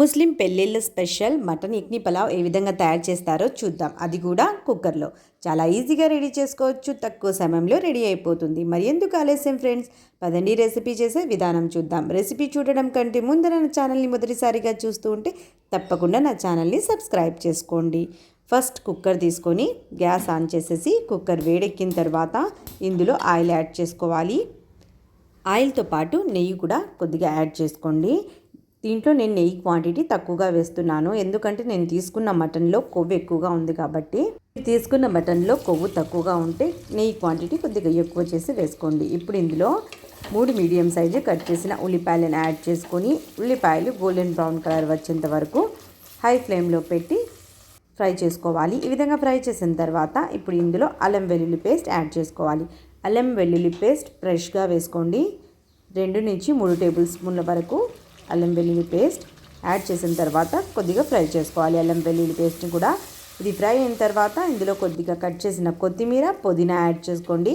ముస్లిం పెళ్ళిళ్ళ special mutton ఇక్ని pulao ఏ విధంగా తయారు చేస్తారో చూద్దాం. అది కూడా కుక్కర్లో. చాలా ఈజీగా రెడీ చేసుకోవచ్చు. తక్కువ సమయంలో రెడీ అయిపోతుంది. మరి ఎందుకు ఆలస్యం ఫ్రెండ్స్? పదండి రెసిపీ చేసే విధానం చూద్దాం. రెసిపీ చూడడం కంటే ముందర నా ఛానల్ని మొదటిసారిగా చూస్తూ ఉంటే తప్పకుండా నా ఛానల్ని సబ్స్క్రైబ్ చేసుకోండి. ఫస్ట్ కుక్కర్ తీసుకొని గ్యాస్ ఆన్ చేసేసి కుక్కర్ వేడెక్కిన తర్వాత ఇందులో ఆయిల్ యాడ్ చేసుకోవాలి. ఆయిల్తో పాటు నెయ్యి కూడా కొద్దిగా యాడ్ చేసుకోండి. దీంట్లో నేను నెయ్యి క్వాంటిటీ తక్కువగా వేస్తున్నాను. ఎందుకంటే నేను తీసుకున్న మటన్లో కొవ్వు ఎక్కువగా ఉంది కాబట్టి తీసుకున్న మటన్లో కొవ్వు తక్కువగా ఉంటే నెయ్యి క్వాంటిటీ కొద్దిగా ఎక్కువ చేసి వేసుకోండి. ఇప్పుడు ఇందులో మూడు మీడియం సైజు కట్ చేసిన ఉల్లిపాయలను యాడ్ చేసుకొని ఉల్లిపాయలు గోల్డెన్ బ్రౌన్ కలర్ వచ్చేంత వరకు హై ఫ్లేమ్లో పెట్టి ఫ్రై చేసుకోవాలి. ఈ విధంగా ఫ్రై చేసిన తర్వాత ఇప్పుడు ఇందులో అల్లం వెల్లుల్లి పేస్ట్ యాడ్ చేసుకోవాలి. అల్లం వెల్లుల్లి పేస్ట్ ఫ్రెష్గా వేసుకోండి. రెండు నుంచి మూడు టేబుల్ స్పూన్ల వరకు అల్లం వెల్లుల్లి పేస్ట్ యాడ్ చేసిన తర్వాత కొద్దిగా ఫ్రై చేసుకోవాలి. అల్లం వెల్లుల్లి పేస్ట్ని కూడా ఇది ఫ్రై అయిన తర్వాత ఇందులో కొద్దిగా కట్ చేసిన కొత్తిమీర పుదీనా యాడ్ చేసుకోండి.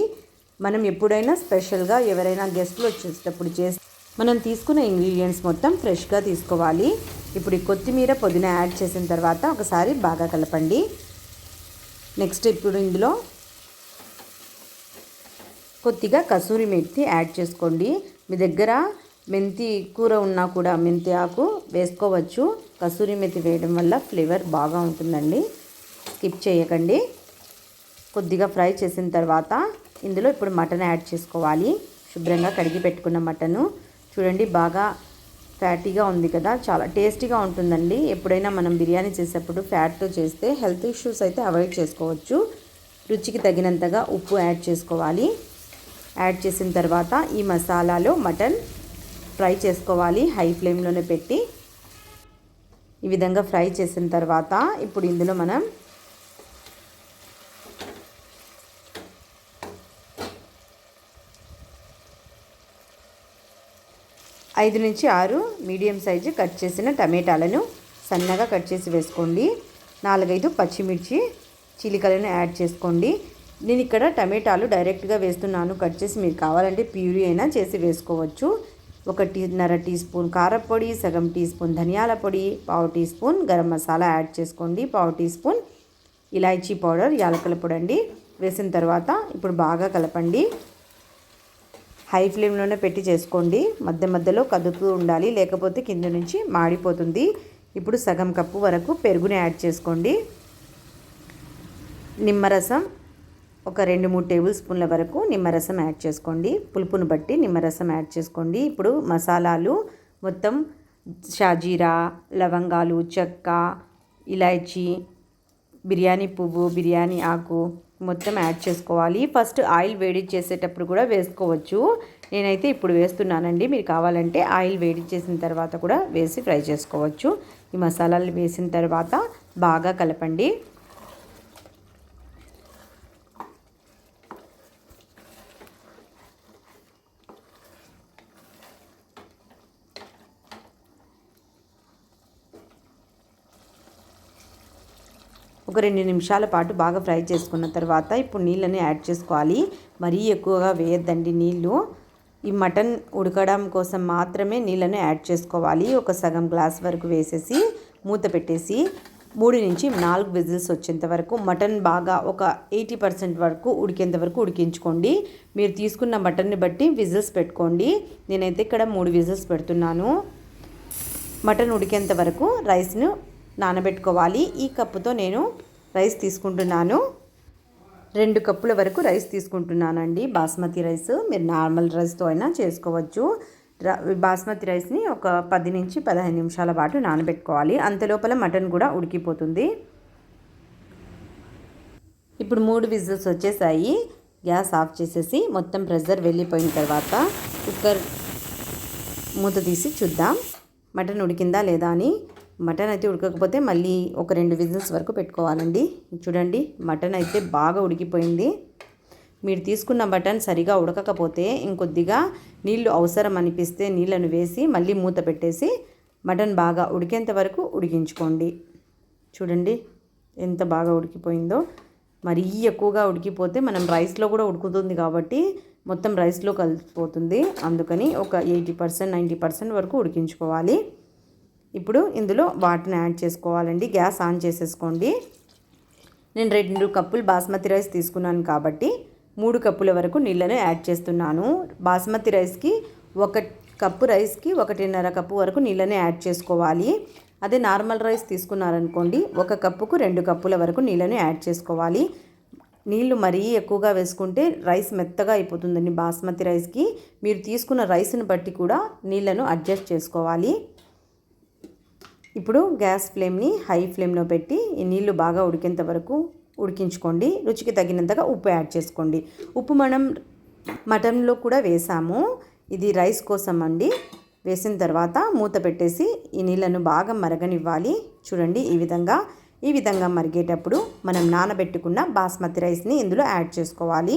మనం ఎప్పుడైనా స్పెషల్గా ఎవరైనా గెస్ట్లు వచ్చేటప్పుడు చేసి మనం తీసుకున్న ఇంగ్రీడియంట్స్ మొత్తం ఫ్రెష్గా తీసుకోవాలి. ఇప్పుడు ఈ కొత్తిమీర పుదీనా యాడ్ చేసిన తర్వాత ఒకసారి బాగా కలపండి. నెక్స్ట్ ఇప్పుడు ఇందులో కొద్దిగా కసూరి మెత్తి యాడ్ చేసుకోండి. మీ దగ్గర మెంతి కూర ఉన్నా కూడా మెంతి ఆకు వేసుకోవచ్చు. కసూరి మెతి వేయడం వల్ల ఫ్లేవర్ బాగా ఉంటుందండి. స్కిప్ చేయకండి. కొద్దిగా ఫ్రై చేసిన తర్వాత ఇందులో ఇప్పుడు మటన్ యాడ్ చేసుకోవాలి. శుభ్రంగా కడిగి పెట్టుకున్న మటను. చూడండి బాగా ఫ్యాటీగా ఉంది కదా. చాలా టేస్టీగా ఉంటుందండి. ఎప్పుడైనా మనం బిర్యానీ చేసేటప్పుడు ఫ్యాట్తో చేస్తే హెల్త్ ఇష్యూస్ అయితే అవాయిడ్ చేసుకోవచ్చు. రుచికి తగినంతగా ఉప్పు యాడ్ చేసుకోవాలి. యాడ్ చేసిన తర్వాత ఈ మసాలాలో మటన్ ఫ్రై చేసుకోవాలి. హై ఫ్లేమ్లోనే పెట్టి ఈ విధంగా ఫ్రై చేసిన తర్వాత ఇప్పుడు ఇందులో మనం ఐదు నుంచి ఆరు మీడియం సైజు కట్ చేసిన టమాటాలను సన్నగా కట్ చేసి వేసుకోండి. నాలుగైదు పచ్చిమిర్చి చిలికలను యాడ్ చేసుకోండి. నేను ఇక్కడ టమాటాలు డైరెక్ట్గా వేస్తున్నాను. కట్ చేసి మీరు కావాలంటే ప్యూరీ అయినా చేసి వేసుకోవచ్చు. ఒక టీన్నర టీ స్పూన్ కారపొడి సగం టీ స్పూన్ ధనియాల పొడి పావు tea spoon garam masala add చేసుకోండి. పావు టీ స్పూన్ ఇలాచీ పౌడర్ యాలకుల పొడి అండి. వేసిన తర్వాత ఇప్పుడు బాగా కలపండి. హై ఫ్లేమ్లోనే పెట్టి చేసుకోండి. మధ్య మధ్యలో కదుపుతూ ఉండాలి. లేకపోతే కింద నుంచి మాడిపోతుంది. ఇప్పుడు సగం కప్పు వరకు పెరుగుని యాడ్ చేసుకోండి. నిమ్మరసం ఒక రెండు మూడు టేబుల్ స్పూన్ల వరకు నిమ్మరసం యాడ్ చేసుకోండి. పులుపును బట్టి నిమ్మరసం యాడ్ చేసుకోండి. ఇప్పుడు మసాలాలు మొత్తం షాజీరా లవంగాలు చెక్క ఇలాచీ బిర్యానీ పువ్వు బిర్యానీ ఆకు మొత్తం యాడ్ చేసుకోవాలి. ఫస్ట్ ఆయిల్ వేడి చేసేటప్పుడు కూడా వేసుకోవచ్చు. నేనైతే ఇప్పుడు వేస్తున్నానండి. మీరు కావాలంటే ఆయిల్ వేడి చేసిన తర్వాత కూడా వేసి ఫ్రై చేసుకోవచ్చు. ఈ మసాలాలు వేసిన తర్వాత బాగా కలపండి. ఒక రెండు నిమిషాల పాటు బాగా ఫ్రై చేసుకున్న తర్వాత ఇప్పుడు నీళ్ళని యాడ్ చేసుకోవాలి. మరీ ఎక్కువగా వేయద్దండి నీళ్ళు. ఈ మటన్ ఉడకడం కోసం మాత్రమే నీళ్ళని యాడ్ చేసుకోవాలి. ఒక సగం గ్లాస్ వరకు వేసేసి మూత పెట్టేసి మూడు నుంచి నాలుగు విజిల్స్ వచ్చేంత వరకు మటన్ బాగా ఒక ఎయిటీ పర్సెంట్ వరకు ఉడికేంత వరకు ఉడికించుకోండి. మీరు తీసుకున్న మటన్ని బట్టి విజిల్స్ పెట్టుకోండి. నేనైతే ఇక్కడ మూడు విజిల్స్ పెడుతున్నాను. మటన్ ఉడికేంత వరకు రైస్ను నానబెట్టుకోవాలి. ఈ కప్పుతో నేను రైస్ తీసుకుంటున్నాను. రెండు కప్పుల వరకు రైస్ తీసుకుంటున్నానండి. బాస్మతి రైస్ మీరు నార్మల్ రైస్తో అయినా చేసుకోవచ్చు. బాస్మతి రైస్ని ఒక పది నుంచి పదహైదు నిమిషాల పాటు నానబెట్టుకోవాలి. అంతలోపల మటన్ కూడా ఉడికిపోతుంది. ఇప్పుడు మూడు విజిల్స్ వచ్చేసాయి. గ్యాస్ ఆఫ్ చేసేసి మొత్తం ప్రెషర్ వెళ్ళిపోయిన తర్వాత కుక్కర్ మూత తీసి చూద్దాం. మటన్ ఉడికిందా లేదా అని మటన్ అయితే ఉడకకపోతే మళ్ళీ ఒక రెండు విజిల్స్ వరకు పెట్టుకోవాలండి. చూడండి మటన్ అయితే బాగా ఉడికిపోయింది. మీరు తీసుకున్న మటన్ సరిగా ఉడకకపోతే ఇంకొద్దిగా నీళ్ళు అవసరం అనిపిస్తే నీళ్ళను వేసి మళ్ళీ మూత పెట్టేసి మటన్ బాగా ఉడికేంత వరకు ఉడికించుకోండి. చూడండి ఎంత బాగా ఉడికిపోయిందో. మరీ ఎక్కువగా ఉడికిపోతే మనం రైస్లో కూడా ఉడుకుతుంది కాబట్టి మొత్తం రైస్లో కలిసిపోతుంది. అందుకని ఒక ఎయిటీ పర్సెంట్ నైంటీ పర్సెంట్ వరకు ఉడికించుకోవాలి. ఇప్పుడు ఇందులో వాటర్ని యాడ్ చేసుకోవాలండి. గ్యాస్ ఆన్ చేసేసుకోండి. నేను రెండు కప్పులు బాస్మతి రైస్ తీసుకున్నాను కాబట్టి మూడు కప్పుల వరకు నీళ్ళను యాడ్ చేస్తున్నాను. బాస్మతి రైస్కి ఒక కప్పు రైస్కి ఒకటిన్నర కప్పు వరకు నీళ్ళని యాడ్ చేసుకోవాలి. అదే నార్మల్ రైస్ తీసుకున్నారనుకోండి ఒక కప్పుకు రెండు కప్పుల వరకు నీళ్ళని యాడ్ చేసుకోవాలి. నీళ్ళు మరీ ఎక్కువగా వేసుకుంటే రైస్ మెత్తగా అయిపోతుందండి బాస్మతి రైస్కి. మీరు తీసుకున్న రైస్ని బట్టి కూడా నీళ్ళను అడ్జస్ట్ చేసుకోవాలి. ఇప్పుడు గ్యాస్ ఫ్లేమ్ని హై ఫ్లేమ్లో పెట్టి ఈ నీళ్ళు బాగా ఉడికేంత వరకు ఉడికించుకోండి. రుచికి తగినంతగా ఉప్పు యాడ్ చేసుకోండి. ఉప్పు మనం మటన్లో కూడా వేసాము. ఇది రైస్ కోసం అండి. వేసిన తర్వాత మూత పెట్టేసి ఈ నీళ్ళను బాగా మరగనివ్వాలి. చూడండి ఈ విధంగా. ఈ విధంగా మరిగేటప్పుడు మనం నానబెట్టుకున్న బాస్మతి రైస్ని ఇందులో యాడ్ చేసుకోవాలి.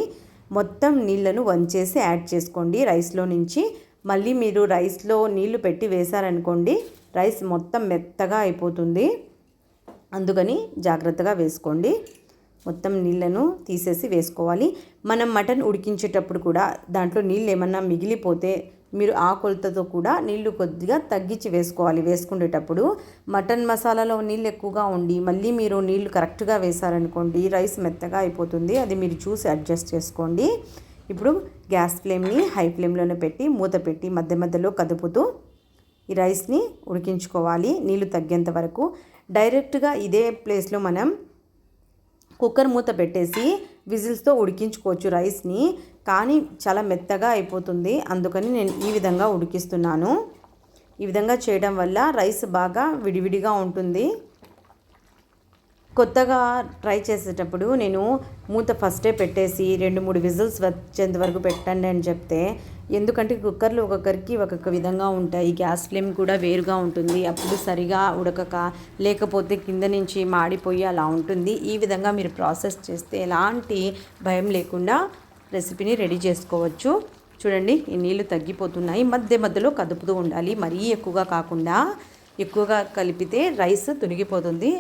మొత్తం నీళ్ళను వంచేసి యాడ్ చేసుకోండి. రైస్లో నుంచి మళ్ళీ మీరు రైస్లో నీళ్ళు పెట్టి వేశారనుకోండి రైస్ మొత్తం మెత్తగా అయిపోతుంది. అందుకని జాగ్రత్తగా వేసుకోండి. మొత్తం నీళ్ళను తీసేసి వేసుకోవాలి. మనం మటన్ ఉడికించేటప్పుడు కూడా దాంట్లో నీళ్ళు ఏమన్నా మిగిలిపోతే మీరు ఆ కొలతతో కూడా నీళ్ళు కొద్దిగా తగ్గించి వేసుకోవాలి. వేసుకునేటప్పుడు మటన్ మసాలాలో నీళ్ళు ఎక్కువగా ఉండి మళ్ళీ మీరు నీళ్ళు కరెక్ట్గా వేశారనుకోండి రైస్ మెత్తగా అయిపోతుంది. అది మీరు చూసి అడ్జస్ట్ చేసుకోండి. ఇప్పుడు గ్యాస్ ఫ్లేమ్ని హై ఫ్లేమ్లోనే పెట్టి మూత పెట్టి మధ్య మధ్యలో కదుపుతూ ఈ రైస్ని ఉడికించుకోవాలి నీళ్ళు తగ్గేంత వరకు. డైరెక్ట్గా ఇదే ప్లేస్లో మనం కుక్కర్ మూత పెట్టేసి విజిల్స్తో ఉడికించుకోవచ్చు రైస్ని. కానీ చాలా మెత్తగా అయిపోతుంది. అందుకని నేను ఈ విధంగా ఉడికిస్తున్నాను. ఈ విధంగా చేయడం వల్ల రైస్ బాగా విడివిడిగా ఉంటుంది. కొత్తగా ట్రై చేసేటప్పుడు నేను మూత ఫస్టే పెట్టేసి రెండు మూడు విజిల్స్ వచ్చేంత వరకు పెట్టండి అని చెప్తే ఎందుకంటే కుక్కర్లు ఒక్కొక్కరికి ఒక్కొక్క విధంగా ఉంటాయి. గ్యాస్ ఫ్లేమ్ కూడా వేరుగా ఉంటుంది. అప్పుడు సరిగా ఉడకక లేకపోతే కింద నుంచి మాడిపోయి అలా ఉంటుంది. ఈ విధంగా మీరు ప్రాసెస్ చేస్తే ఎలాంటి భయం లేకుండా రెసిపీని రెడీ చేసుకోవచ్చు. చూడండి ఈ నీళ్ళు తగ్గిపోతున్నాయి. మధ్య మధ్యలో కదుపుతూ ఉండాలి. మరీ ఎక్కువగా కాకుండా ఎక్కువగా కలిపితే రైస్ తునిగిపోతుంది.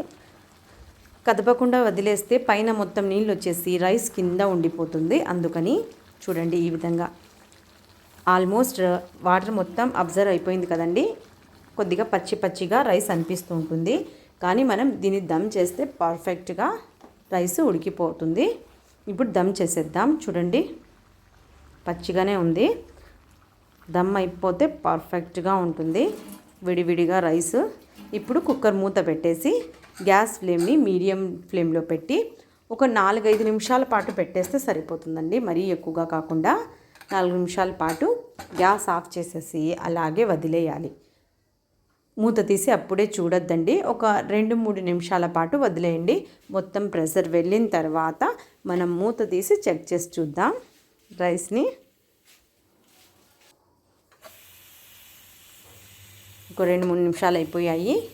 కదపకుండా వదిలేస్తే పైన మొత్తం నీళ్ళు వచ్చేసి రైస్ కింద ఉండిపోతుంది. అందుకని చూడండి ఈ విధంగా. ఆల్మోస్ట్ వాటర్ మొత్తం అబ్జర్వ్ అయిపోయింది కదండి. కొద్దిగా పచ్చి పచ్చిగా రైస్ అనిపిస్తూ ఉంటుంది. కానీ మనం దీన్ని దమ్ చేస్తే పర్ఫెక్ట్గా రైస్ ఉడికిపోతుంది. ఇప్పుడు దమ్ చేసేద్దాం. చూడండి. పచ్చిగానే ఉంది. దమ్ అయిపోతే పర్ఫెక్ట్గా ఉంటుంది. విడివిడిగా రైస్. ఇప్పుడు కుక్కర్ మూత పెట్టేసి గ్యాస్ ఫ్లేమ్ని మీడియం ఫ్లేమ్లో పెట్టి ఒక నాలుగైదు నిమిషాల పాటు పెట్టేస్తే సరిపోతుందండి. మరీ ఎక్కువగా కాకుండా. నాలుగు నిమిషాల పాటు గ్యాస్ ఆఫ్ చేసేసి అలాగే వదిలేయాలి. మూత తీసి అప్పుడే చూడొద్దండి. ఒక రెండు మూడు నిమిషాల పాటు వదిలేయండి. మొత్తం ప్రెషర్ వెళ్ళిన తర్వాత మనం మూత తీసి చెక్ చేసి చూద్దాం. రైస్ని ఒక రెండు మూడు నిమిషాలు అయిపోయాయి.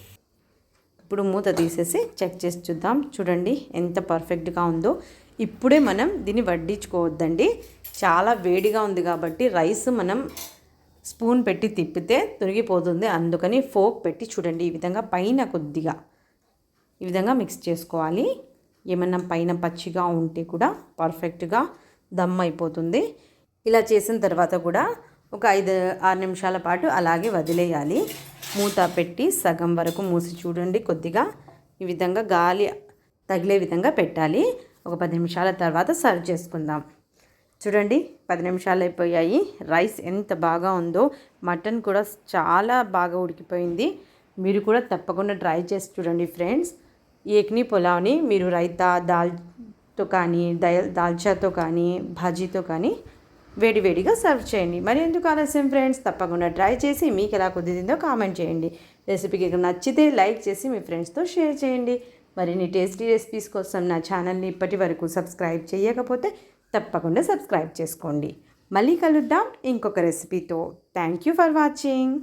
ఇప్పుడు మూత తీసేసి చెక్ చేసి చూద్దాం. చూడండి ఎంత పర్ఫెక్ట్గా ఉందో. ఇప్పుడే మనం దీన్ని వడ్డించుకోవద్దండి. చాలా వేడిగా ఉంది కాబట్టి రైస్ మనం స్పూన్ పెట్టి తిప్పితే తొరిగిపోతుంది. అందుకని ఫోక్ పెట్టి చూడండి. ఈ విధంగా పైన కొద్దిగా ఈ విధంగా మిక్స్ చేసుకోవాలి. ఏమన్నా పైన పచ్చిగా ఉంటే కూడా పర్ఫెక్ట్గా దమ్ అయిపోతుంది. ఇలా చేసిన తర్వాత కూడా ఒక ఐదు ఆరు నిమిషాల పాటు అలాగే వదిలేయాలి. మూత పెట్టి సగం వరకు మూసి చూడండి. కొద్దిగా ఈ విధంగా గాలి తగిలే విధంగా పెట్టాలి. ఒక పది నిమిషాల తర్వాత సర్వ్ చేసుకుందాం. చూడండి పది నిమిషాలు అయిపోయాయి. రైస్ ఎంత బాగా ఉందో మటన్ కూడా చాలా బాగా ఉడికిపోయింది. మీరు కూడా తప్పకుండా ట్రై చేసి చూడండి ఫ్రెండ్స్. ఏక్ని పులావ్ని మీరు రైతా దాల్తో కానీ దయల్ దాల్చాతో కానీ భాజీతో కానీ వేడివేడిగా సర్వ్ చేయండి. మరి ఎందుకు ఆలస్యం ఫ్రెండ్స్? తప్పకుండా ట్రై చేసి మీకు ఎలా కుదిరిందో కామెంట్ చేయండి. రెసిపీకి నచ్చితే లైక్ చేసి మీ ఫ్రెండ్స్తో షేర్ చేయండి. మరిన్ని టేస్టీ రెసిపీస్ కోసం నా ఛానల్ని ఇప్పటి వరకు సబ్స్క్రైబ్ చేయకపోతే తప్పకుండా సబ్స్క్రైబ్ చేసుకోండి. మళ్ళీ కలుద్దాం ఇంకొక రెసిపీతో. Thank you for watching.